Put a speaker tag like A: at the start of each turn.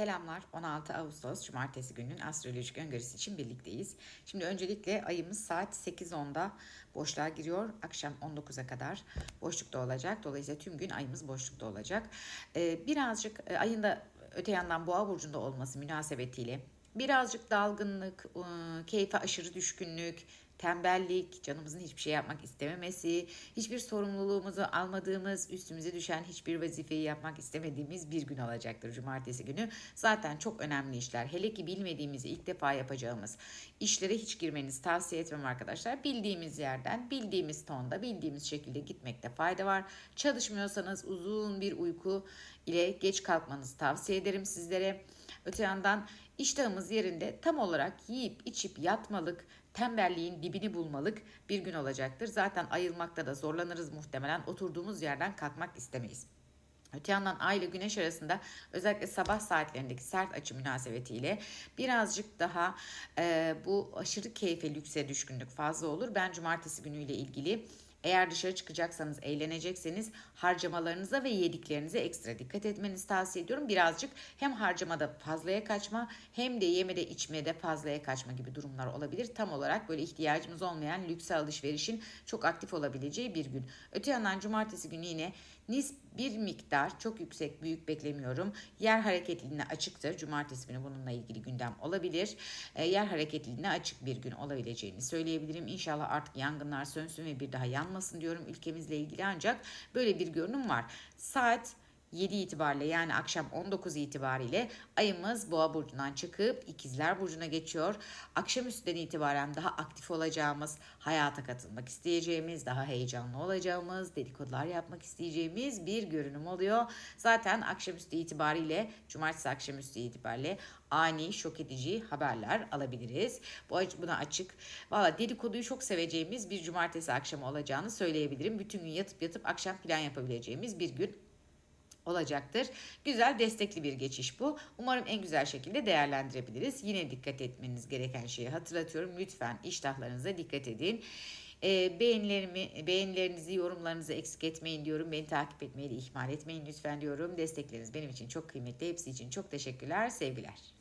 A: Selamlar. 16 Ağustos Cumartesi gününün astrolojik öngörüsü için birlikteyiz. Şimdi öncelikle ayımız saat 8.10'da boşluğa giriyor. Akşam 19'a kadar boşlukta olacak. Dolayısıyla tüm gün ayımız boşlukta olacak. Ee, birazcık e, ayın da öte yandan boğa burcunda olması münasebetiyle birazcık dalgınlık, e, keyfe aşırı düşkünlük, tembellik, canımızın hiçbir şey yapmak istememesi, hiçbir sorumluluğumuzu almadığımız, üstümüze düşen hiçbir vazifeyi yapmak istemediğimiz bir gün olacaktır cumartesi günü. Zaten çok önemli işler. Hele ki bilmediğimizi ilk defa yapacağımız işlere hiç girmenizi tavsiye etmem arkadaşlar. Bildiğimiz yerden, bildiğimiz tonda, bildiğimiz şekilde gitmekte fayda var. Çalışmıyorsanız uzun bir uyku ile geç kalkmanızı tavsiye ederim sizlere. Öte yandan iştahımız yerinde tam olarak yiyip içip yatmalık, tembelliğin dibini bulmalık bir gün olacaktır. Zaten ayılmakta da zorlanırız muhtemelen. Oturduğumuz yerden kalkmak istemeyiz. Öte yandan ay ile güneş arasında özellikle sabah saatlerindeki sert açı münasebetiyle birazcık daha e, bu aşırı keyfe, lükse düşkünlük fazla olur. Ben cumartesi günüyle ilgili eğer dışarı çıkacaksanız, eğlenecekseniz harcamalarınıza ve yediklerinize ekstra dikkat etmenizi tavsiye ediyorum. Birazcık hem harcamada fazlaya kaçma hem de yemede içmede fazlaya kaçma gibi durumlar olabilir. Tam olarak böyle ihtiyacımız olmayan lükse alışverişin çok aktif olabileceği bir gün. Öte yandan cumartesi günü yine nis bir miktar çok yüksek büyük beklemiyorum. Yer hareketliliğine açıktır. Cumartesi günü bununla ilgili gündem olabilir. E, yer hareketliliğine açık bir gün olabileceğini söyleyebilirim. İnşallah artık yangınlar sönsün ve bir daha yanmasın diyorum ülkemizle ilgili ancak böyle bir görünüm var. Saat 7 itibariyle yani akşam 19 itibariyle ayımız boğa burcundan çıkıp ikizler burcuna geçiyor. Akşamüstüden itibaren daha aktif olacağımız, hayata katılmak isteyeceğimiz, daha heyecanlı olacağımız, dedikodular yapmak isteyeceğimiz bir görünüm oluyor. Zaten akşamüstü itibariyle, cumartesi akşamüstü itibariyle ani, şok edici haberler alabiliriz. Bu buna açık. Valla dedikoduyu çok seveceğimiz bir cumartesi akşamı olacağını söyleyebilirim. Bütün gün yatıp yatıp akşam plan yapabileceğimiz bir gün olacaktır. Güzel destekli bir geçiş bu. Umarım en güzel şekilde değerlendirebiliriz. Yine dikkat etmeniz gereken şeyi hatırlatıyorum. Lütfen iştahlarınıza dikkat edin. E, beğenilerimi, beğenilerinizi, yorumlarınızı eksik etmeyin diyorum. Beni takip etmeyi de ihmal etmeyin lütfen diyorum. Destekleriniz benim için çok kıymetli. Hepsi için çok teşekkürler. Sevgiler.